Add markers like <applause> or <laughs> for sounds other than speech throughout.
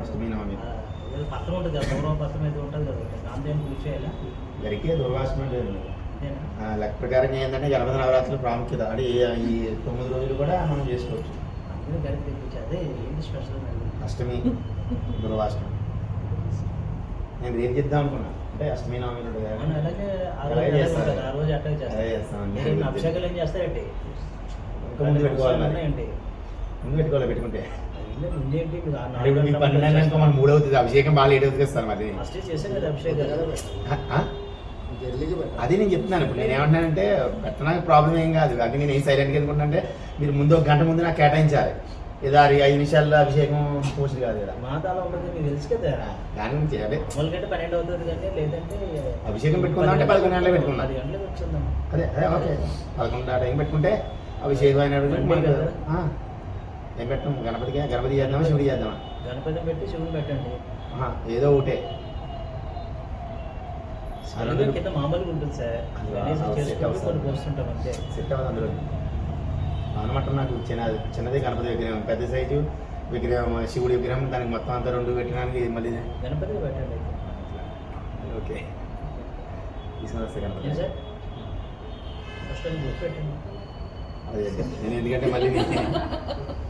అంటే అష్టమి నవమి. ఆ, ఏదో పత్రం ఉంటుంది కదా పత్రం అయితే ఉంటుంది కదా దాంతో పూజ చేయాలా? గరికే దుర్వాసన ఆ, లెక్క ప్రకారం ఏంటంటే గణపతి నవరాత్రుల ప్రాముఖ్యత. అంటే ఈ- తొమ్మిది రోజులు కూడా మనం చేసుకోవచ్చు. అష్టమి దుర్వాసనం. నేను ఏం చేద్దాం అనుకున్నా? అంటే అష్టమి నవమి అభిషేకాలు ఏం చేస్తారండి? ఇంకా ముందు పెట్టుకోవాలి ముందు పెట్టుకోవాలి పెట్టుకుంటే. అంటే ఇప్పుడు మీ గంటల పన్నెండు అయినాక మనం మూడు అవుతుంది అభిషేకం బాగా లేట్ అవుతుంది సార్ మరి? అది నేను చెప్తున్నాను. ఇప్పుడు నేను ఏమంటున్నానంటే పెట్టడానికి ప్రాబ్లం ఏం కాదు. అది నేను ఏం సైలెంట్గా ఎందుకుంటే మీరు ముందు ఒక గంట ముందు నాకు కేటాయించాలి. ఏదో అది ఐదు నిమిషాల్లో అభిషేకం పూర్తి కాదు కదా. మాతాలో మీకు తెలుసు కదా. దాని గురించి అదే పన్నెండు అవుతుంది కానీ లేదంటే అభిషేకం పెట్టుకుందాం అంటే పదకొండు. పది గంటలకు వచ్చిందాం అదే అదే ఓకే. పదకొండు ఆ టైం పెట్టుకుంటే అభిషేకం? ఆ, ఏం పెట్టాం? గణపతికి? గణపతి చేద్దామా? శివుడి చేద్దామా? గణపతిని పెట్టి శివుని పెట్టండి. ఏదో ఒకటే. కింద మామూలుగా ఉంటుంది సార్. పోస్తుంటాం అంతే. సెట్ అవ్వదు అందులో అనమాట నాకు చిన్న చిన్నది గణపతి విగ్రహం పెద్ద సైజు విగ్రహం శివుడి విగ్రహం దానికి మొత్తం అంతా రెండు పెట్టడానికి మళ్ళీ గణపతికి పెట్టండి. ఓకే. తీసుకుని వస్తే గణపతి. పెట్టండి అదే. నేను ఎందుకంటే మళ్ళీ <laughs>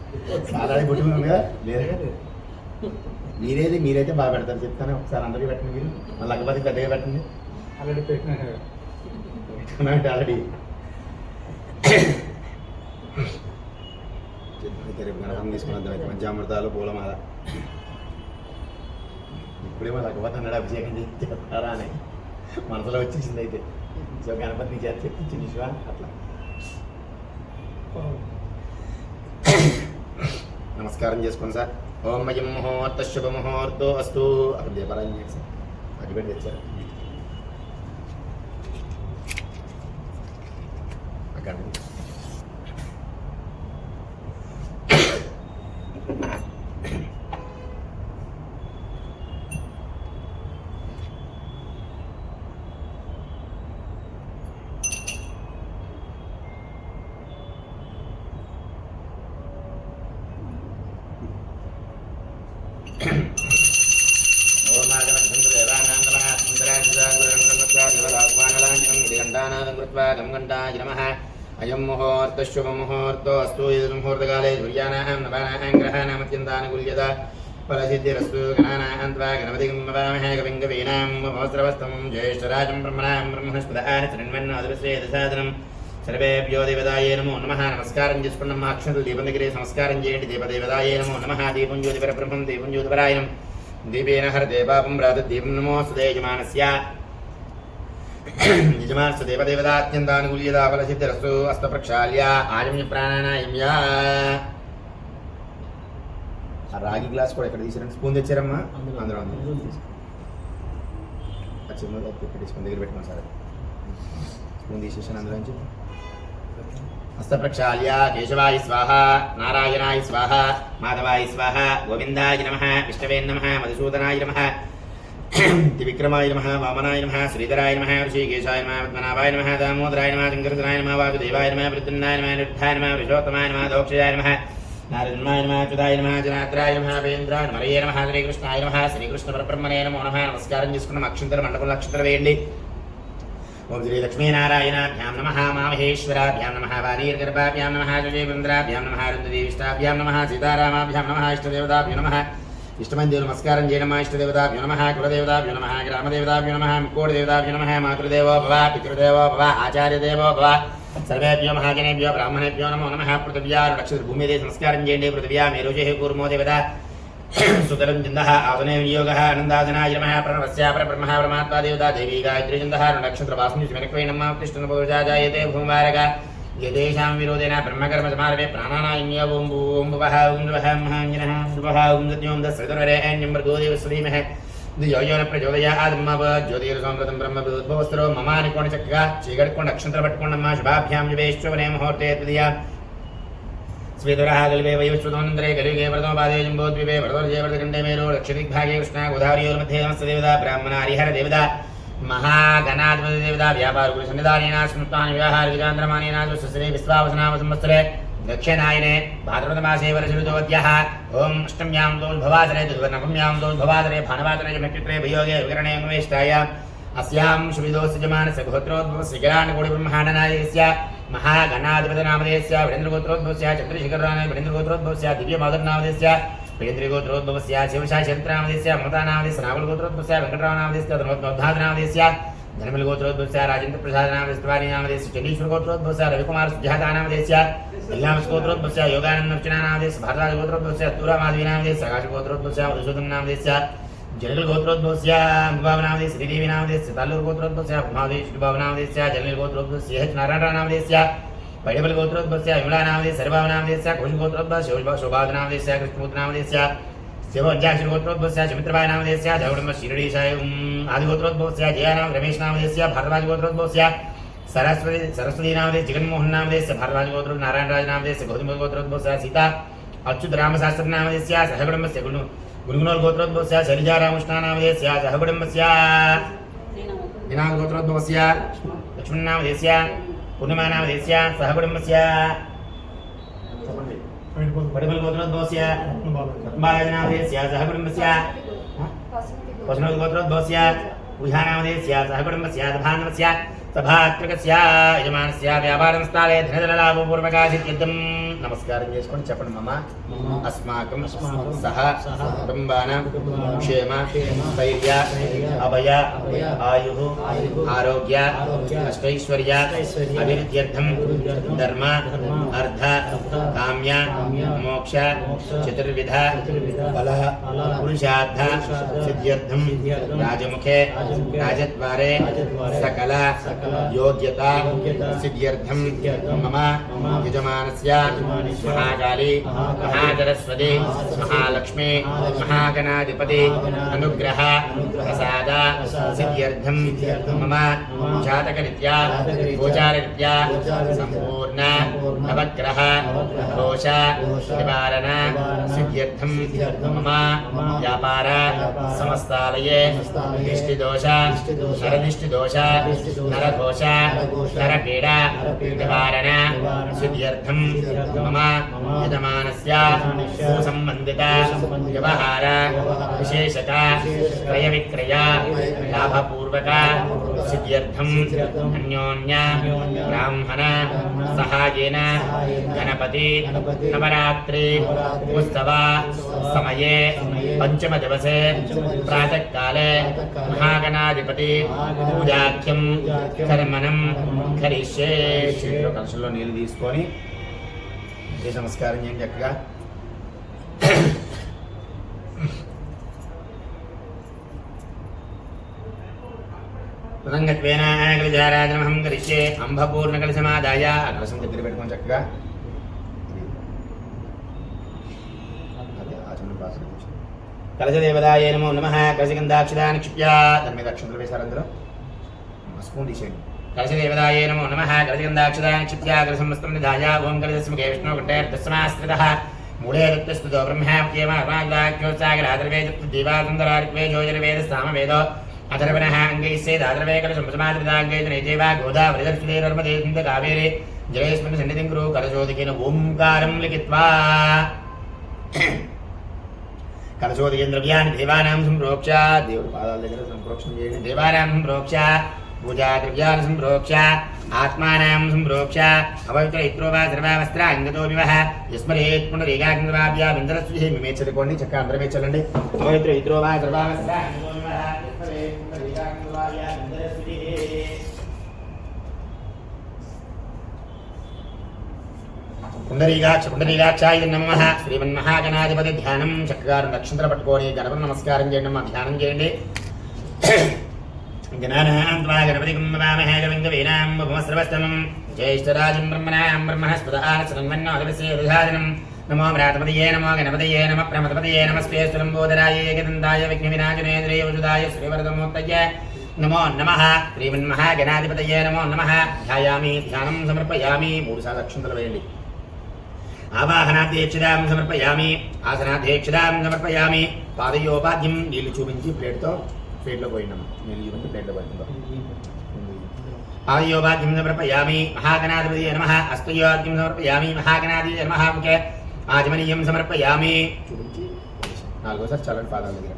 చాలా కొట్టుకున్నాను కదా? లేదు. మీరేది మీరైతే బాగా పెడతారు. చెప్తాను ఒకసారి అందరికీ పెట్టండి మీరు. మళ్ళీ అక్కపతి పెద్దగా పెట్టండి. ఆల్రెడీ పెట్టినాను పెట్టుకున్నానంటే ఆల్రెడీ. అయితే రేపు గణపతిని తీసుకుని అయితే పంచామృతాలు పూలమాల. ఇప్పుడే మళ్ళీ అక్కపతి అన్నాడు అభిషేకం చేసి చేస్తారా అని. మనసులో వచ్చేసింది అయితే. సో గణపతిని చేత చెప్పించింది అట్లా. నమస్కారం చేసుకోండి సార్. ఓం మయం ముహూర్త శుభ ముహూర్తో అస్తు. అక్కడ దీపారాయణ చేయండి సార్. అగ్గిపెట్టి తెచ్చారు. అయం ముహూర్త శుభ ముహూర్తో అస్తు ఇది ముహూర్తకాలే సూర్యానాం నవానాం గ్రహానామత్యంతానుకూల్యత ఫలసిద్ధిరస్తు గణానాం త్వా గణపతిం నవామహే కవిం కవీనాం మహోత్సవస్తం జ్యేష్ఠరాజం బ్రహ్మణాం బ్రహ్మణస్పదాని శ్రీన్వన్న అదృశ్యేదసాదనం సర్వేభ్యో దేవదాయే నమో నమ నమస్కారం చేసుకున్న మా అక్షంతులు దీపం దగ్గరే నమస్కారం చేయండి దేవదేవదాయే నమో నమ దీపం జ్యోతి పరబ్రహ్మం దీపం జ్యోతిపరాయణం దీపేన హరదే పాపం రాత దీపం నమోస్తు యజమానస్య యజమానస్య దేవదేవతాత్యంతానుకూల్యదా ఫలసిద్ధిరస్తు హస్తప్రక్షాళ్య ఆజమ్య ప్రాణానాయమ్య ఆ రాగి గ్లాస్ కూడా ఎక్కడ తీసారండి స్పూన్ తెచ్చారమ్మా? అందులో. అందులో. ఆ చిన్న పెట్టి స్పూన్ దగ్గర పెట్టుకోండి సార్? స్పూన్ తీసేసాను అందులో నుంచి. హస్తప్రక్షాళ్య కేశవాయ స్వాహ నారాయణాయ స్వాహ మాధవాయ స్వాహ గోవిందాయ నమ విష్ణవే నమ మధుసూదనాయ నమ త్రివిక్రమాయ నమ వామనాయ నమ శ్రీధరాయ నమ ఋషికేశాయ నమ పద్మనాభాయ నమ దామోదరాయ నమ శంకరధరాయ నమ వాసుదేవాయ నమ వృద్ధున్నాయ నమ నిరుద్ధాయ నమ విశ్వోత్తమాయ నమ దోక్షయాయ నమ నారదన్మాయ నమ అచ్యుతాయ నమ జనాద్రాయ నమ వేంద్రాయ నమరయ నమ శ్రీకృష్ణాయ నమ శ్రీకృష్ణ పరబ్రహ్మనే నమో నమ నమస్కారం చేసుకున్నాం అక్షంతర మండపంలో అక్షంతర వేయండి. ఓం శ్రీ లక్ష్మీనారాయణాభ్యాం నమ మామహేశ్వరాభ్యాం నమ వాణీర్గర్భాభ్యాం నమ జయవేంద్రాభ్యాం నమ రుద్రదేవిష్టాభ్యాం నమ సీతారామాభ్యాం నమ ఇష్టదేవతాభ్యో నమ ఇష్టమైన దేవుడు నమస్కారం చేయనమ? ఇష్టదేవతాభ్యో నమ కులదేవతాభ్యో నమ గ్రామదేవతాభ్యో నమ ముక్కోడిదేవతాభ్యో నమ మాతృదేవో భవ పితృదేవో భవ ఆచార్యదేవో భవ సర్వేభ్యో మహాజనేభ్యో బ్రాహ్మణేభ్యో నమో నమ పృథివ్యా నక్షత్ర భూమి దేశ నమస్కారం చేయండి. పృథివ్యా మేరుజే కూర్మో దేవత సుతరం చందః ఆసనే వినియోగ ఆనందాసనాయ నమः ప్రణవస్య పరబ్రహ్మ పరమాత్మా దేవత దేవీ గాయత్రి చందః నక్షత్ర వాసన వెనక్వై నమ్మ కృష్ణ పూజాజాయతే భూమారక యదేషాం విరోధేన బ్రహ్మకర్మ సమారవే ప్రాణానాయమ్య ఓం ఓం భవః ఓం నవః మహాంజనః భవః ఓం దద్యోం దస్సదరరేణ్యం భర్గోదేవ స్వీమః దియోయోన ప్రచోదయాద్మవ జ్యోతిర్సంప్రదం బ్రహ్మభూద్భవస్త్రో మమాని కోణ చక్కగా చీకటికోండ అక్షంతర పట్టుకోండమ్మ శుభాభ్యాం యువేశ్వనే ముహూర్తే తృతీయ స్వేదరః గలివే వయోశ్వతోనందరే గలిగే వ్రతోపాదే జంబోద్వివే వ్రతోర్జే వ్రతఖండే మేరో లక్షదిగ్భాగే కృష్ణ గోదావరియోర్ మధ్యే నమస్త దేవత బ్రాహ్మణ హరిహర దేవత మహాగణాధిపతిదేవత వ్యాపార గురు సన్నిధానేనా స్మృతాన వ్యవహార విజాంధ్రమానేనా శ్రీ విశ్వావసనామ సంవత్సరే దక్షిణాయనే భాద్రపదమాసే వరసురుతోద్య ఓం అష్టమ్యాం దోద్భవాసనే తదువర్ణపుమ్యాం దోద్భవాసనే భానవాసనే నక్షత్రే భయోగే వికరణే అంగవేష్టాయ అస్యాం శుభిదోసజమానస్య గోత్రోద్భవస్య గిరాణగోడి బ్రహ్మాండనాయస్య మహాగణాధిపతనామదేస్య వీరేంద్రగోత్రోద్భవస్య చంద్రశేఖరరాణే వీరేంద్రగోత్రోద్భవస్య దివ్యమాదర్నామదేస్య वेद्रिगोत्रोद्भवस्य देश अमृतानामदिस्य नागुलगोत्रोद्भवस्य वेङ्कटरावनामदिस्य धर्मोद्बद्धादनामदिस्य धनमिलगोत्रोद्भवस्य राजेन्द्रप्रसादनामदिस्वारिनामदिस्य चण्डीश्वरगोत्रोद्भवस्य रविकुमार सुजातानामदिस्य इल्लामस्गोत्रोद्भवस्य योगानन्दर्चनानामदिस्य भारद्वाजगोत्रोद्भवस्य तुरामाधवीनामदिस्य सकाशगोत्रोद्भवस्य मधुसूदननामदिस्य जनलगोत्रोद्भवस्य अम्बावनामदिस्य श्रीदेवीनामदिस्य तालूर्गोत्रोद्भवस्य माधवी नारायण जनलगोत्रोद्भवस्य नारायणनामदिस्य പൈഡബൽ ഗോത്രോദ്ഭസ്യ വിമലാനാമതി സർവാമനാമതേസ്യ ഘോഷഗോത്രോദ്ഭ ശോഭാതനാമതേസ്യ കൃഷ്ണഗോത്രനാമതേസ്യ ശിവപഞ്ചാക്ഷരഗോത്രോദ്ഭസ്യ സുമിത്രഭായനാമതേസ്യ ജൗഡംബ ശിരടീശായും ആദിഗോത്രോദ്ഭവസ്യ ജയാനാം രമേശനാമതേസ്യ ഭാരവാജഗോത്രോദ്ഭവസ്യ सरस्वती सरस्वती नाम देश जगनमोहन नाम सीता अच्युत राम शास्त्र नाम देश सहगुणम से गुण गुणगुणोल लक्ष्मण नाम పూర్ణమానామదేశ్య సహకుటుంబస్య పడిపల్ గోత్రోద్భవస్య పద్మాగజనామదేశ్య సహకుటుంబస్య వసనోద్ గోత్రోద్భవస్య ఊహానామదేశ్య సహకుటుంబస్య సభాన్వస్య సభాత్రికస్య యజమానస్య వ్యాపారం స్థాలే ధనదలలాభపూర్వకాశిత్యుద్ధం నమస్కారం చేసుకోండి చెప్పండి మమ మమ అస్మాకం అస్మాకం సహ సహ కుటుంబానాం కుటుంబానాం క్షేమ క్షేమ ధైర్య ధైర్య అభయ అభయ ఆయు ఆయుః ఆరోగ్య ఆరోగ్య అష్టైశ్వర్య అష్టైశ్వర్య అభివృద్ధ్యర్థం అభివృద్ధ్యర్థం ధర్మ ధర్మ అర్థ అర్థ కామ్య కామ్య మోక్ష మోక్ష చతుర్విధ చతుర్విధ ఫల ఫల పురుషార్థ పురుషార్థ సిద్ధ్యర్థం సిద్ధ్యర్థం రాజముఖే రాజముఖే రాజద్వారే రాజద్వారే సకల సకల యోగ్యత యోగ్యత సిద్ధ్యర్థం సిద్ధ్యర్థం మమ మమ యజమానస్య యజమానస్య మహాకాళి మహాకాళి మహాసరస్వతి మహాసరస్వతి మహాలక్ష్మి మహాలక్ష్మి మహాగణాధిపతి మహాగణాధిపతి అనుగ్రహ అనుగ్రహ ప్రసాద ప్రసాద సిద్ధ్యర్థం సిద్ధ్యర్థం మమ మమ జాతకరీత్యా జాతకరీత్యా గోచారరీత్యా గోచారరీత్యా సంపూర్ణ సంపూర్ణ నవగ్రహ గణపతి నవరాత్రి నవరాత్రి ఉత్సవ ఉత్సవ సమయే సమయే పంచమ దివసే పంచమ దివసే ప్రాతకాలే ప్రాతకాలే మహాగణాధిపతి మహాగణాధిపతి పూజాఖ్యం పూజాఖ్యం కర్మణం కర్మణం కరిష్యే కరిష్యే. చేతిలో కలశంలో నీళ్ళు తీసుకొని ఏ నమస్కారం చేయండి చక్కగా. తదంగత్వేన ఆకలిజారాజనమహం అంబపూర్ణ కలశమాదాయ ఆ దగ్గర పెట్టుకొని చక్కగా. అదే కలశదేవదాయ నమో నమ కలశగంధాక్షదా నిక్షిప్య దాని మీద అక్షంతలు వేశారు అందులో. స్పూన్ తీసేయండి. కలశదేవదాయ నమో నమ కలశగంధాక్షదా నిక్షిప్య కలశమస్తం నిధాయ ఓం కలశస్మకే విష్ణు గుండేర్దస్మాశ్రితః మూలే దత్తస్తు బ్రహ్మాప్యేమ అర్మాగ్లాఖ్యోత్సాగరాదర్వే దేవాసుందరార్క్వే జోజరవేద సామవేదో అథర్వణः అంగైస్సేదాదర్వే కలశంసమాద్రిదాంగై నైజైవ గోదావరిదర్శులే నర్మదే సింధ కావేరే జలేస్మిన్ సన్నిధిం గురు కలశోదికేన ఓంకారం లిఖిత్వా. కలశోదయం ద్రవ్యాన్ని దేవానాం సంప్రోక్ష దేవుడి పాదాల దగ్గర సంప్రోక్షణ చేయండి దేవానాం సంప్రోక్ష పూజా ద్రవ్యాన్ని సంప్రోక్ష ఆత్మానాం సంప్రోక్ష అపవిత్ర ఇత్రో వా సర్వావస్త్ర అంగతో వివహ యస్మరేత్ పునరేకాగ్నివాభ్యా బిందరస్వి మేమే చదువుకోండి చక్క అందరమే చల్లండి అపవిత్ర ఇత్రో వా సర్వావస్త్ర అంగతో వివహ యస్మరేత్ పునరేకాగ్నివాభ్యా బిందరస్వి పుండరీకాక్ష పుండరీకాక్షాయ నమ శ్రీమన్మహాగణాధిపతి ధ్యానం చక్కగారు నక్షత్ర పట్టుకొని గణపతి నమస్కారం చేయండి అమ్మా ధ్యానం చేయండి గణానాన్వా గణపతి కుంభవామహే గవింద వీరాం భుమస్రవస్తమం జ్యేష్ఠరాజం బ్రహ్మణాం బ్రహ్మణస్పద ఆనసన్మన్నోదవిశేషాదనం నమో వ్రాతపదయే నమో గణపతయే నమ ప్రమదపదయే నమస్పేశ్వరంబోధరాయ ఏకదంతాయ విఘ్నవినాశనేంద్రియ వసుదాయ శ్రీవరదమూర్తయ నమో నమ శ్రీమన్మహాగణాధిపతయే నమో నమ ధ్యాయామి ధ్యానం సమర్పయామి మూడు సార్లు అక్షంతలు వేయండి ఆవాహనాధ్యక్షదాం సమర్పయామి ఆసనాధ్యక్షదాం సమర్పయామి పాదయోపాద్యం నీళ్ళు చూపించి ప్లేట్తో ప్లేట్లో పోయినాము నీళ్ళు చూపించి ప్లేట్లో పోయిందో పాదయోగాద్యం సమర్పయామి మహాగణాధిపతి నమ. హస్తయోగాద్యం సమర్పయామి మహాగణాధిపతి నమ. ముఖే ఆచమనీయం సమర్పయామి. చూపించి నాలుగోసారి చల్లని పాదాల దగ్గర.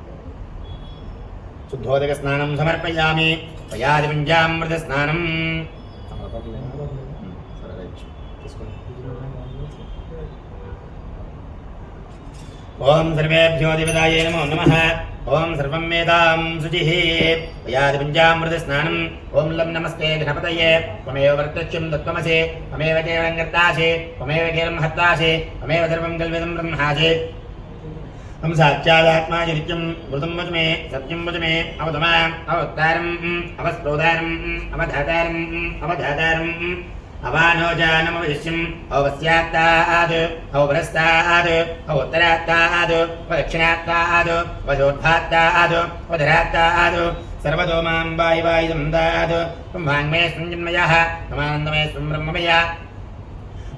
శుద్ధోదక స్నానం సమర్పయామి. పయాదిపుంజామృత స్నానం. ఓం సర్వేభ్యో దేవతాయే నమో నమః. ఓం సర్వం మేధాం శుచిః వయాది పుంజామృత స్నానం. ఓం లం నమస్తే గణపతయే. త్వమేవ వర్తస్యం తత్వమసి. త్వమేవ కేవలం కర్తాసి. త్వమేవ కేవలం హత్వాసి. త్వమేవ సర్వం కల్విదం బ్రహ్మాసి. త్వం సాక్షాదాత్మా చరిత్యం మృతం వచు మే సత్యం వచు మే అవతమా అవత్తారం అవస్ప్రోదారం అవధాతారం అవధాతారం. अवधातारम् अवानोजानमवशिष्यम् अवस्यात्ताद् अवपरस्ताद् अवोत्तरात्ताद् अवदक्षिणात्ताद् अवधोद्धात्ताद् अवधरात्ताद् सर्वतो मां वायि वायुदं दाद् त्वं वाङ्मे सञ्जन्मयः त्वमानन्दमय स्वं ब्रह्ममया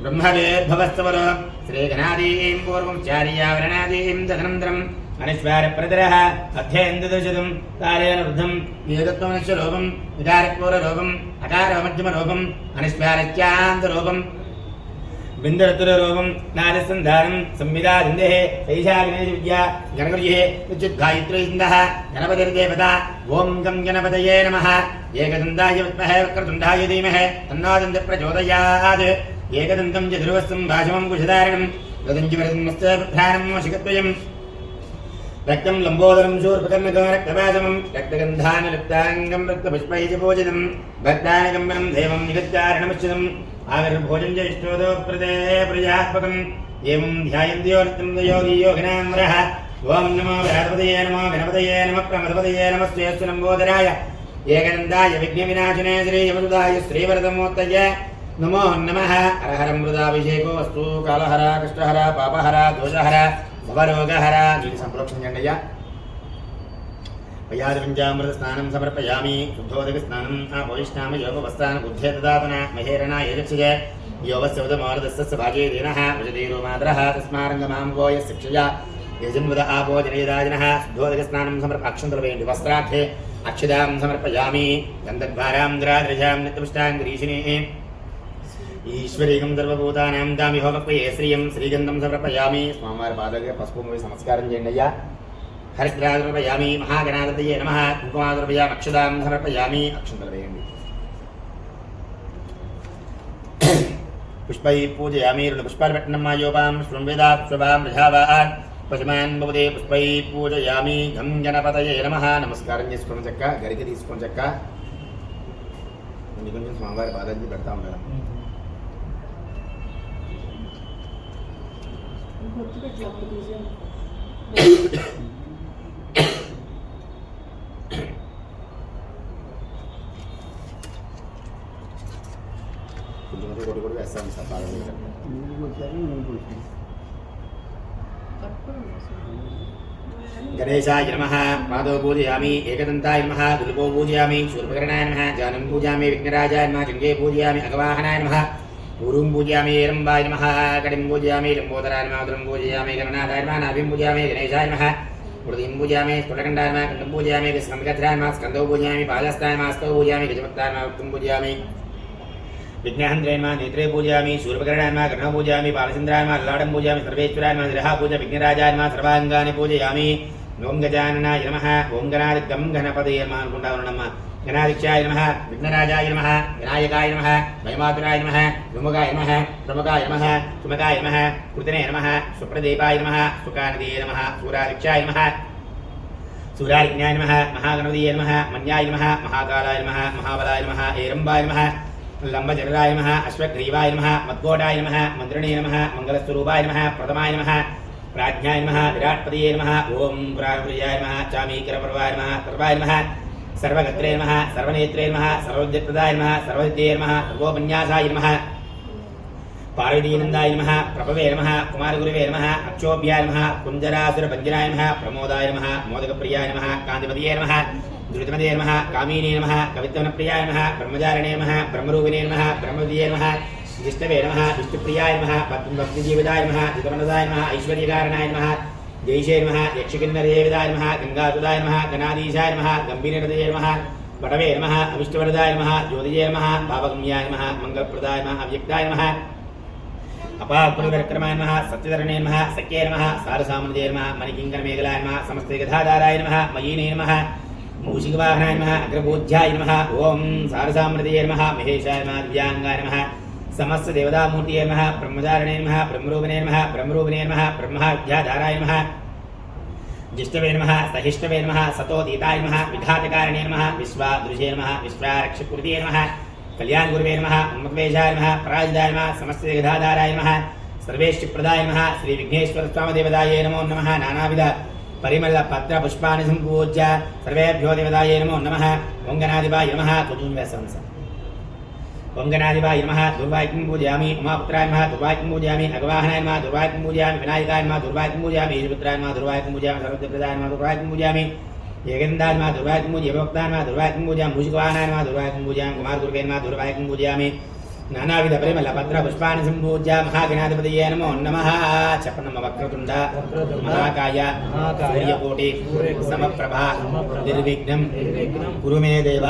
బ్రహ్మవే భవస్తవర శ్రీగణాదీం పూర్వం చార్యావరణాదీం తదనంతరం అనశ్వారప్రదర అధ్యయందుదశతం కాలేన వృద్ధం నియోగత్వమనుష్యలోపం వికారపూరలోపం అకారమధ్యమలోపం అనశ్వారత్యాంతరూపం బిందరతురూపం నారసంధానం సంవిధాదిందే శైషా గణేశ విద్యా గణగృహే విద్యుద్ఘాయిత్రీంద గణపతిర్దేవత ఓం గం గణపతయే నమ ఏకదండాయ విద్మహే వక్రతుండాయ ధీమహే తన్నాదంద ప్రచోదయాత్ ఏకదంతం చతుర్వస్తం భాషమం కుశధారణం. గతంచిమృతంశ్చానం వశికద్వయం రక్తం లంబోదరం శూర్పకర్ణకం రక్తపాశమం. రక్తగంధాని రక్తాంగం రక్తపుష్పై చ పూజితం భక్తాని కంబనం దేవం నిగత్యారణముచ్చితం ఆవిర్భోజం జ్యేష్ఠోదో ప్రదే ప్రజాత్మకం. ఏం ధ్యాయంతో రక్తం యోగియోగినామరః ఓం నమో బృహస్పతయే నమో గణపతయే నమ. ప్రమదపతయే నమస్తే నంబోదరాయ. ఏకనందాయ విఘ్న వినాశనే శ్రీ యమసుదాయ శ్రీవరదమూర్తయ. నమో నమ. హరహరమృదాభిషేకో వస్తు కాలహర కృష్ణహర పాపహర దోషహర భవరోగహర. నీటి సంప్రోక్షించండి అయ్యా. పయాదిపంచామృత స్నానం సమర్పయామి. శుద్ధోదక స్నానం భవిష్ణామ యోగవస్థాన బుద్ధే దదాతన మహేరణ ఏగచ్చయ యోగస్యవతమారదస్య భాగే దీన. వజదీరో మాతర. తస్మారంగమాంబోయ శిక్షయ యజన్వద ఆపో జనయరాజన శుద్ధోదక స్నానం సమర్ప అక్షంతలు వేయండి వస్త్రార్థే. అక్షదాం సమర్పయామి. గంధద్వారాం ద్రాదృశాం నిత్యపుష్టాం గ్రీషిని ఈశ్వరీకం సర్వభూతానాం దామి హోమక్వయే శ్రీయం శ్రీగంధం సమర్పయామి స్వామివారి పాదగ్ర పసుపు మూవి నమస్కారం చేయండి అయ్యా హరిద్రాదర్పయామి మహాగణాదతయే నమ కుంకుమాదర్పయామి అక్షదాం సమర్పయామి అక్షంతలు వేయండి పుష్పై పూజయామి రెండు పుష్పాలు పెట్టినమ్మా యోపాం శృణ్వేదా పుష్పాం రజావాన్ పశుమాన్ భవదే పుష్పై పూజయామి ఘం గణపతయే నమ నమస్కారం చేసుకుని చెక్క గరికి తీసుకోండి చెక్క కొంచెం కొంచెం స్వామివారి పాదానికి పెడతా ఉండాలి కొంచెం కొంచెం కొట్టి కొట్టి వేస్తాం సార్ బాగా గణేశాయ నమ పాదవ పూజయామి ఏకదంతాయ నమ దులుపో పూజయామి శూర్పకరణాయ నమ జానం పూజయామి విఘ్నరాజాయ నమ చంగే పూజయామి అగవాహనాయ నమ పూర్వం పూజయామి ఏరంబాయ నమ కడిం పూజయామి లంబోదరాయ నమ ఉదరం పూజయామి గణనాథాయ నమ నాభిం పూజయామి గణేశాయ నమ హృదయం పూజయామి స్ఫుటకండాయ నమ కంఠం పూజయామి స్కందగత్రాయ నమ స్కందో పూజయామి పాదస్థాయ నమ హస్తో పూజయామి గజపత్రాయ నమ వక్తం పూజయామి విఘ్నహంద్రేణ నేత్రే పూజయామి శూర్పకరణాన్మ గణ పూజయామి బాలచంద్రాన్మ లలాడం పూజయామి సర్వేశ్వరాన్మ నిరహ పూజ విఘ్నరాజాన్మ సర్వాంగాన్ని పూజయామి ఓం గజాననాయ నమ ఓం గణాదిగం గణపదే నమ అనుకుంటా ఉన్నమ్మ గణాదిత్యాయ నమ విఘ్నరాజాయ నమ వినాయకాయ నమ భయమాతురాయ నమ విముగాయ నమ ప్రముఖాయ నమ సుమకాయ నమ కృతనే నమ సుప్రదీపాయ నమ సుకానదీయ నమ సూరాదిత్యాయ నమ సూర్యాజ్ఞాయ నమ మహాగణపతియే నమ మన్యాయ నమ మహాకాలాయ నమ మహాబలాయ నమ ఏరంబాయ నమ లంబజరాయ నమ అశ్వగ్రీవాయ నమ మద్గోడాయ నమ మంత్రిణే నమ మంగళస్వరూపాయ నమ ప్రథమాయ నమ ప్రాజ్ఞాయ నమ విరాట్పదయే సర్వగత్రే నమ సర్వనేత్రే నమ సర్వవిద్యప్రదాయ నమ సర్వవిద్యే నమ సర్వోపన్యాసాయ నమ పార్వతీనందాయ నమ ప్రభవే నమ కుమారగురువే నమ అక్షోభ్యాయ నమ కుంజరాసురభంజనాయ నమ ప్రమోదాయ నమ మోదకప్రియాయ నమ కాంతిపతియే నమ ధృతిమదే నమ కామినే నమ కవిత్వనప్రియాయ నమ బ్రహ్మచారిణే నమ బ్రహ్మరూపిణే నమ బ్రహ్మవిద్యే నమ జిష్టవే నమ విష్ణుప్రియాయ నమ భక్తిజీవితాయ నమ జితమనదాయ నమ ఐశ్వర్యకారణాయ నమ జైషే నమ యక్షకిన్నరదేవిదాయ నమ గంగాసుదాయ నమ గణాధీశాయ నమ గంభీరదయ నమ వటవే నమ అవిష్టవరదాయ నమ జ్యోతిజయ నమ భావగమ్యాయ నమ మంగళప్రదాయ నమ అవ్యక్తాయ నమ అపాపురవిక్రమాయ నమ సత్యధరణే నమ సఖ్యే నమ సారసామనదే నమ మణికింకర మేఘలాయ నమ సమస్త నమ మయీనే నమ మూషికవాహనాయ నమ అగ్రబోధ్యాయ నమ ఓం సారసామృతయే నమ మహేశాయ నమ దివ్యాంగాయ నమ సమస్త దేవతామూర్తియే నమ బ్రహ్మచారిణే నమ బ్రహ్మరూపిణే నమ బ్రహ్మరూపిణే నమ బ్రహ్మాధ్యాధారాయ నమ జిష్టవే నమ సహిష్టవే నమ సతోదీతాయ నమ విఘాతకారణే నమ విశ్వాదృశే నమ విశ్వారక్షకృతే నమ కళ్యాణ గురువే నమ ఉన్మద్వేషాయ నమ పరాజితాయ నమ సమస్త జగదాధారాయ నమ సర్వేష్టిప్రదాయ నమ శ్రీ విఘ్నేశ్వర స్వామదేవదాయ నమో నమ నానావిధ పరిమళ పత్ర పుష్పాన్ని సంపూజ్య సర్వేభ్యో దేవదాయ నమో నమ ఓంగనాదివాయ నమ కుజూన్ వేసం సార్ ఓంగనాదివాయ నమ దుర్వాక్యం పూజయామి ఉమాపుత్రాయ నమ దుర్వాక్యం పూజయామి అగవాహనాయ నమ దుర్వాక్యం పూజయామి వినాయకాయ నమ దుర్వాక్యం పూజయామి ఈశపుత్రాయ నమ దుర్వాక్యం పూజయామి సర్వదేవదాయ నమ దుర్వాక్యం పూజయామి ఏకందాయ నమ దుర్వాక్యం పూజ యోక్తాయ నమ దుర్వాక్యం పూజయామి మూషికవాహనాయ నమ దుర్వాక్యం పూజయామి కుమార్ గురువే నమ దుర్వాక్యం పూజయామి నానావిధ పరిమళ పత్ర పుష్పాన్ని సంపూజ్య మహాగణాధిపతయే నమో నమ. చెప్పనమ్మ వక్రతుండ మహాకాయ సూర్యకోటి సమప్రభ నిర్విఘ్నం కురు మే దేవ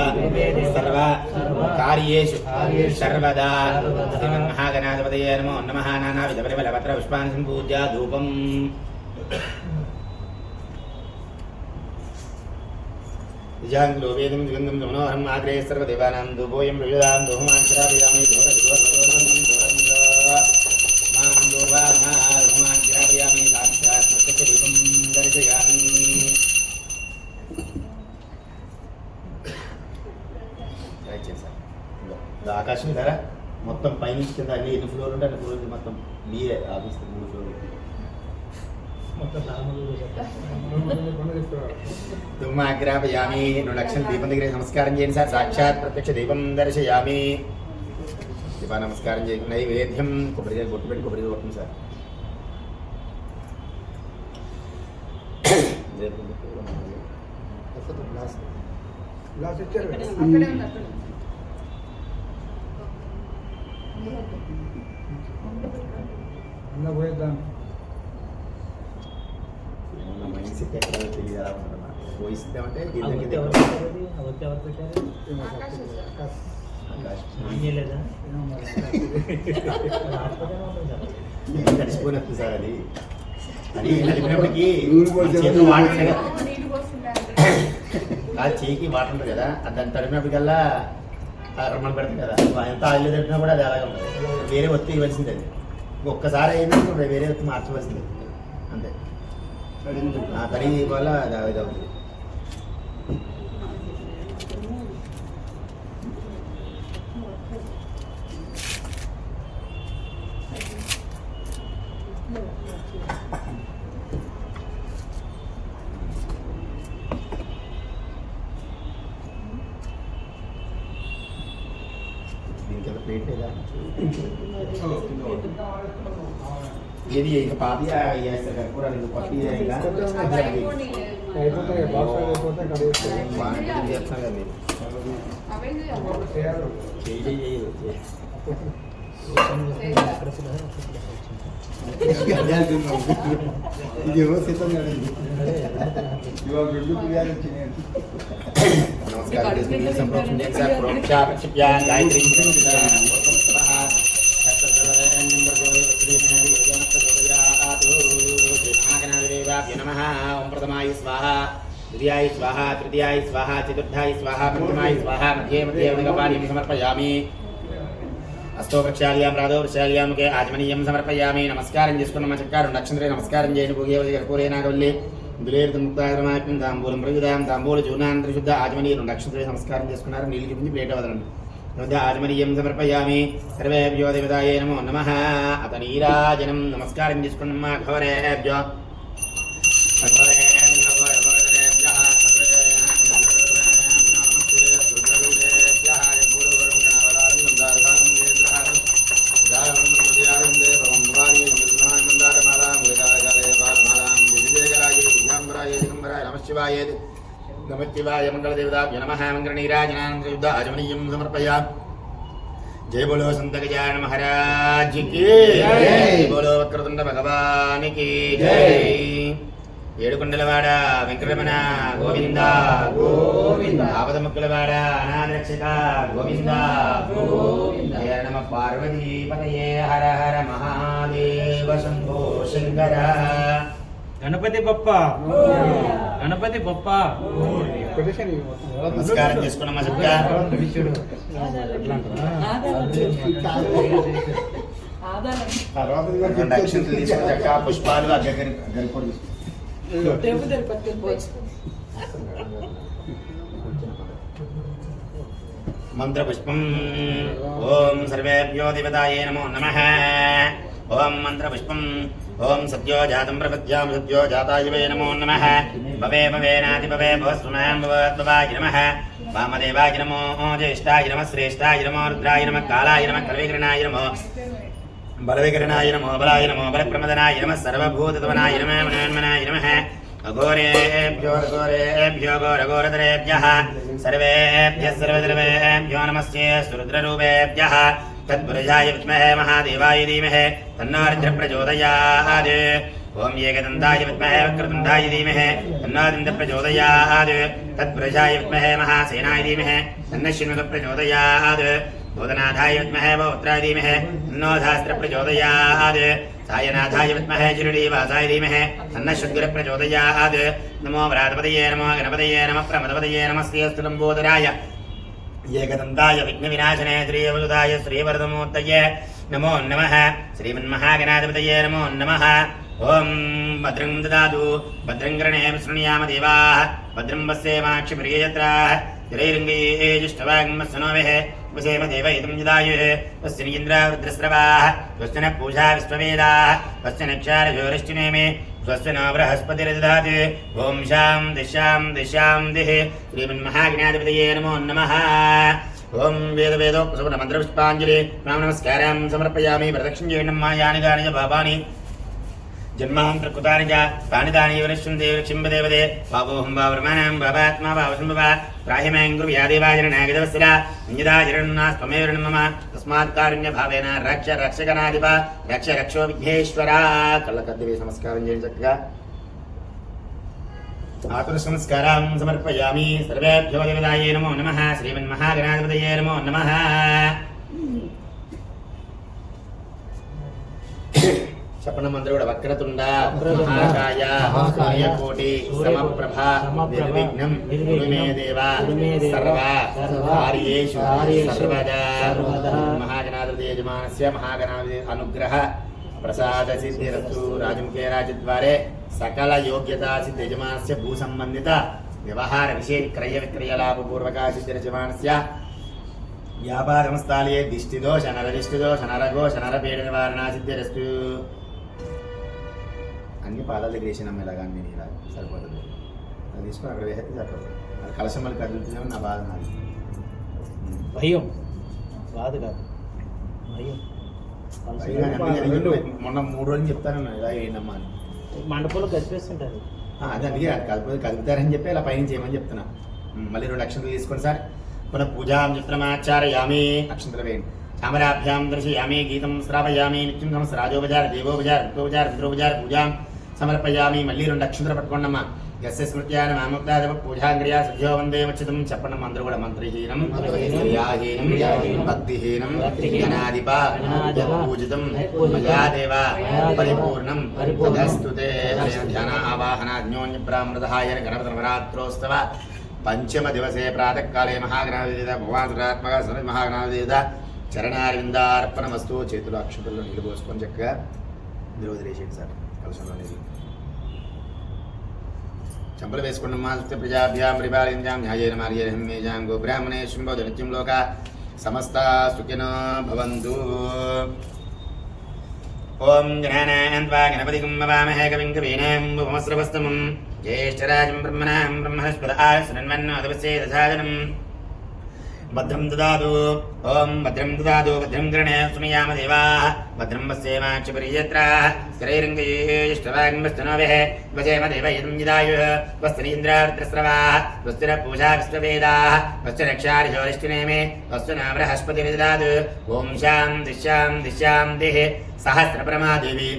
సర్వ కార్యేషు సర్వదా. శ్రీమన్మహాగణాధిపతయే నమో నమ. నానావిధ పరిమళ పత్ర పుష్పాన్ని సంపూజ్య ధూపం. నిజాంగులో వేదం దిగంగం మనోహరం ఆగ్రే సర్వదేవానాం దుభోయం వివిధాం దుహమాన్ ఆకాశం ధర? మొత్తం పైనుంచి కింద అన్ని ఎన్ని ఫ్లోర్ ఉంటే అన్ని ఫ్లోర్ మొత్తం మీరే ఆఫీస్ మూడు ఫ్లోర్ దుమ్మాగ్రాపయామి రెండు లక్షల దీపం దగ్గర నమస్కారం చేయండి సార్. సాక్షాత్ ప్రత్యక్ష దీపం దర్శయామి. దీపా నమస్కారం చేయండి నైవేద్యం. కొబ్బరి గుర్తు పెట్టి కొబ్బరి కొట్టండి సార్. పోయేద్దాం మైండ్ సెట్ ఎక్కడ తెలియదా పోయిస్తామంటే దీని అవత్తి దగ్గర ఎవరు పెట్టారు అది? అవత్తి ఎవరు పెట్టారు ఆకాశం సార్. ఏం సార్ సార్ అది అది నడిపినప్పటికీ వాటర్ ఆ చేయికి వాటర్ ఉంటుంది కదా దాన్ని తడిపినప్పటికల్లా రమ్మని పెడతాం కదా ఎంత ఆయిల్ తడిపినా కూడా అది అలాగే ఉంటుంది వేరే ఒత్తి ఇవ్వాల్సిందే అది ఒక్కసారి అయినా వేరే ఒత్తి మార్చవలసిందే అంతే ఆ తడి వల్ల అది ఇది అవుతుంది దీనికి ఏదో ప్లేట్ లేదా ఏది ఇంకా పాతి వేస్తారు కదా కూర ఇంకా కొత్త ఇంకా అది అయిపోనీ లేదు. అయిపోతాయి బాక్స్ అయిపోతే అక్కడ వేసుకోవాలి. బాగా చేస్తాను కదా మీరు. అవే చేయాలి. చేయాలి. చేయి చేయి చేయి చేయి. ఎక్కడ పిల్లలు అక్కడ పిల్లలు వచ్చింది. ఇది ఎవరో సీతం కదండి. అదే, ఇవాళ రెండు బిర్యానీ వచ్చినాయి నమస్కారం చేసుకుని సంప్రోక్షణ చేయండి సార్ ప్రోక్షా ప్రక్షిప్య గాయత్రి ఓం ప్రథమాయ స్వాహ ద్వితీయాయ స్వాహ తృతీయాయ స్వాహ చతుర్థాయ స్వాహ పంచమాయ స్వాహ మధ్యే మధ్యే ఉదకపానీయం సమర్పయామి. అస్తో వృక్షాల్యాం రాధో వృక్షాల్యాముకే ఆజ్మనీయం సమర్పయామి. నమస్కారం చేసుకున్న చక్కారు నక్షత్రే నమస్కారం చేయండి భూగేవతి కర్పూరే నాగవల్లి. దులేరు ముక్తాగ్రమాక్యం తాంబూలం ప్రయుధాం తాంబూలు చూనాంతర శుద్ధ ఆచమనీయం నక్షత్రే నమస్కారం చేసుకున్నారు. నీళ్ళు చూపించి ప్లేట్ వదలండి యుద్ధ ఆచమనీయం సమర్పయామి. సర్వేభ్యో దేవతాయే నమో నమ. అత నీరాజనం నమస్కారం చేసుకున్నమ్మా ఘోరేభ్యో సంత గజాన మహారాజ్కి జయ బోలో వక్రతుండ భగవాన్కి జై ఏడుకొండలవాడ వెంకటరమణ గోవింద గోవింద. ఆపద ముక్కులవాడ అనాథరక్షక గోవింద। గోవింద. నమ పార్వతీపతయే హర హర మహాదేవ శంభో శంకర। గణపతి బప్ప! గణపతి గొప్ప నమస్కారం చేసుకున్నామా చెప్తా రెండు అక్షంతలు తీసుకుని పుష్పాలు గరిపోడు మంత్రపుష్పం. ఓం సర్వేభ్యో దేవతాయే నమో నమ. ఓం మంత్రపుష్పం ఓం సత్యో జాతం ప్రపద్యాం సత్యో జాతాయువే నమో నమ. భవే భవేనాది భవే భవస్వనాం భవద్భవాయ నమ. వామదేవాయ నమో జ్యేష్ఠాయ నమ. శ్రేష్ఠాయ నమో రుద్రాయ నమ. కాలాయ నమ. కల్వికరణాయ నమో బలవికరణాయ నమో బలాయ నమో బలప్రమదనాయ నమ. సర్వభూతవనాయ నమ. మనోన్మనాయ నమ. అఘోరేభ్యో ఘోరేభ్యో ఘోరఘోరతరేభ్యः సర్వేభ్యः సర్వద్రవేభ్యో నమస్తే సురుద్రరూపేభ్యः తత్పురుషాయ విద్మహే మహాదేవాయ ధీమహి తన్నో రుద్ర ప్రచోదయాత్ ఓం ఏకదంతాయ విద్మహే వక్రతుండాయ ధీమహి తన్నో దంత ప్రచోదయాత్ తత్పురుషాయ విద్మహే మహాసేనాయ ధీమహి తన్న శృణుత ప్రచోదయాత్ భూతనాథాయ విద్మహే పౌత్రాయ ధీమహి తన్నో ధాస్త్ర ప్రచోదయాత్ సాయనాథాయ విద్మహే చిరుడీవాసాయ ధీమహి తన్న ఏకదంతాయ విఘ్న వినాశనే శ్రీవలుదాయ శ్రీవరదమూర్తయే నమో నమ. శ్రీమన్మహాగణాధిపతయే నమో నమ. ఓం భద్రం దాదు. భద్రం గణే శృణుయామ దేవా. భద్రం పశ్యేమాక్షిప్రియత్రా స్థిరైరంగేజుష్టవాగ్మస్సనోభిः వసేమ దేవ ఇదం జదాయుः. తస్య ఇంద్ర రుద్రస్రవాः తస్య పూజా విశ్వవేదాः. తస్య నక్షారజోరిష్టినేమి స్వస్య న బృహస్పతిర్దధాతి ఓం శాం దిశాం దిశాం దిః శ్రీమన్మహాగణాధిపతయే నమో నమః ఓం వేద వేదోపసవన మంత్రపుష్పాంజలి నామ నమస్కారం సమర్పయామి ప్రదక్షిణ చేయడం జన్మహం ప్రకృతాని భావాని జన్మాంతర్కృతాని చ తాని తాని వరిష్యంతే వృక్షింపదేవదే పాపోహం వా బ్రహ్మణం బాబాత్మా వా వశంభవ ప్రాహిమాం గురు యాదేవాజన నాగదవస్సర అంజదాజరణాస్త్వమేవ మమ తస్మాత్ కారుణ్య భావేన రక్ష రక్షగణాధిప రక్ష రక్షో విఘ్నేశ్వర కళ్ళకద్దివి నమస్కారం చేయండి చక్కగా ఆతుర సంస్కారం సమర్పయామి సర్వేభ్యో దేవతాయే నమో నమః శ్రీమన్మహాగణాధిపతయే నమో నమః మంత్రి కూడా వక్రతుండ మహాకాయ సూర్యకోటి సమప్రభ నిర్విఘ్నం గురుమే దేవ సర్వ కార్యేషు సర్వదా. మహాగణాధిపతి యజమానస్య మహాగణాధిపతి అనుగ్రహ ప్రసాద సిద్ధిరస్తు రాజముఖే రాజద్వారే సకల యోగ్యతా సిద్ధ యజమానస్య భూ సంబంధిత వ్యవహార విషయ క్రయ విక్రయ లాభ పూర్వక సిద్ధ యజమానస్య వ్యాపారమస్థాలే దిష్టిదోష నరదిష్టిదోష నరఘోష నరపీడ నివారణ సిద్ధిరస్తు అన్ని పాదాల దగ్గర వేసినాం ఇలాగా అన్ని ఇలా సరిపోతుంది. అది తీసుకొని అక్కడ వేసేస్తే సరిపోతుంది. అది కలశం మళ్ళీ కదులుతున్నామని నా బాధ నాది. భయం. బాధ కాదు. భయం. మొన్న మూడు రోజులు చెప్తానన్నా ఇలా వేయండమ్మా అని. మండపంలో కనిపిస్తుంటారు ఆ, అదే అందుకే అది కలుపు కలుపుతారని చెప్పి ఇలా పైన చేయమని చెప్తున్నా. మళ్ళీ రెండు అక్షంతలు తీసుకోండి సార్. పునః పూజాం చిత్రమాచారయామి అక్షంతలు వేయండి. చామరాభ్యాం దర్శయామి గీతం శ్రావయామి నిత్యం నమస్ రాజోపచార దేవోపచార రుద్రోపచార రుద్రోపచార పూజాం సమర్పయామి మళ్ళీ రెండు అక్షంతలు పట్టుకోండమ్మా. ఎస్ఎస్ స్మృత్యాన మాముక్తాదేవ పూజాంగ్రియా సద్యో వందే మచ్చితం చెప్పండి అందరూ కూడా మంత్రహీనం క్రియాహీనం భక్తిహీనం జనాధిప పూజితం పూజితం, మయాదేవ మయాదేవ, పరిపూర్ణం తదస్తుతే ధ్యాన ఆవాహన అన్యోన్యప్రామృతహాయ గణపతినవరాత్రోత్సవ పంచమ దివసే ప్రాతకాలే మహాగణాధిదేత భగవాన్ సురాత్మక సమి మహాగణాధిదేత చరణారవిందార్పణమస్తు చేతులు అక్షతుల్లో నీళ్ళు పోసుకొని చక్కగా ఇందులో సార్. కలశంలో అనేది. చంపలు వేసుకున్న మాస్తే ప్రజాభ్యాం పరిపాలించాం న్యాయేన మార్యేన మేజాం గో బ్రాహ్మణే శుంభో నిత్యం లోక సమస్త సుఖినో భవంతు. ఓం గణానాన్వా గణపతిగం వవామహే కవిం కవీనాం భువమస్రవస్తమం జ్యేష్ఠరాజం బ్రహ్మణాం బ్రహ్మణస్పద ఆశృణ్వన్నోదవస్యే దశాజనం. భద్రం దదాతు. ఓం భద్రం దదాతు. భద్రం గృణే సుమయామ దేవాः. భద్రం పశ్యేమాక్షపర్యత్ర స్థిరైరంగేష్టవాగ్మస్తనోభిः వజేమ దేవయతం యదాయుः వస్త్రీంద్రావృత్రస్రవాः వస్తిర పూజా విశ్వవేదాः వస్తి రక్షారిషోరిష్టినేమి వస్తు నా బృహస్పతిర్దదాతు. ఓం శాం దిశాం దిశాం దిః. సహస్రప్రమాదేవి.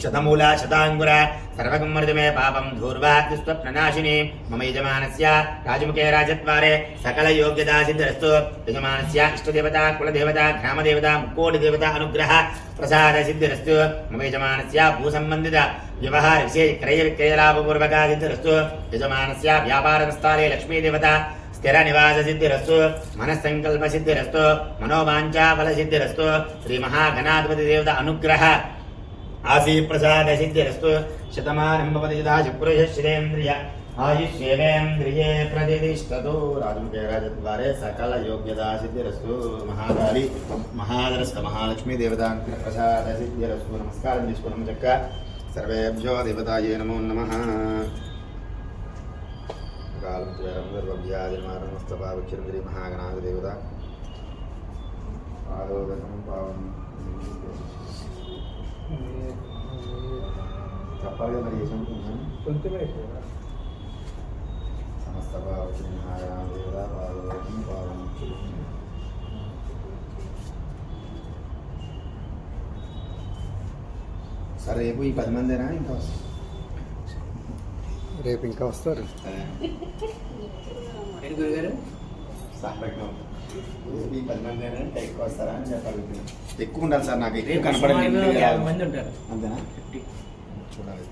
శతమూల శతాంగుర సర్వకమ్మర్దమే పాపం ధూర్వాస్వప్ననాశిని మమ యజమానస్య రాజముఖే రాజద్వారే సకల యోగ్యతా సిద్ధిరస్తు. యజమానస్య ఇష్టదేవత కులదేవత గ్రామదేవత ముక్కోటి దేవత అనుగ్రహ ప్రసాద సిద్ధిరస్తు. మమ యజమానస్య భూసంబంధిత వ్యవహార విషయ క్రయ విక్రయలాభపూర్వక సిద్ధిరస్తు. యజమానస్య వ్యాపారస్థాలే లక్ష్మీదేవత స్థిర నివాస సిద్ధిరస్తు. మనస్సంకల్ప సిద్ధిరస్తు మనోవాంఛా ఫల సిద్ధిరస్తు. శ్రీ మహాగణాధిపతి దేవత అనుగ్రహ ఆసీ ప్రసాద సిద్ధిరస్తు శతమానంభవతి యదా శుక్రశిరేంద్రియ ఆయుష్యేంద్రియే ప్రతిష్టతు రాజముఖే రాజద్వారే సకల యోగ్యతా సిద్ధిరస్తు మహాకాళి మహాదరస్త మహాలక్ష్మీ దేవతాంకర ప్రసాద సిద్ధిరస్తు నమస్కారం తీసుకున్నాం చక్క సర్వేభ్యో దేవతాయే నమో నమ కాలం చేరం గర్భవ్యాధిమారమస్తపావచ్చిరంద్రి మహాగణాధ దేవత ఆరోదనం చెప్పాలి. సమస్త మహాగణాధ దేవత పాదోదనం పావనం సరే రేపు ఈ పది మందేనా ఇంకా? వస్తారు రేపు ఇంకా వస్తారు. సాంబజ్ఞం. పది ఇంకా ఎక్కువ వస్తారా అని చెప్పాలి ఎక్కువ ఉండాలి సార్ నాకు ఎక్కువ ఉంటారు. అంతేనా? చూడాలి.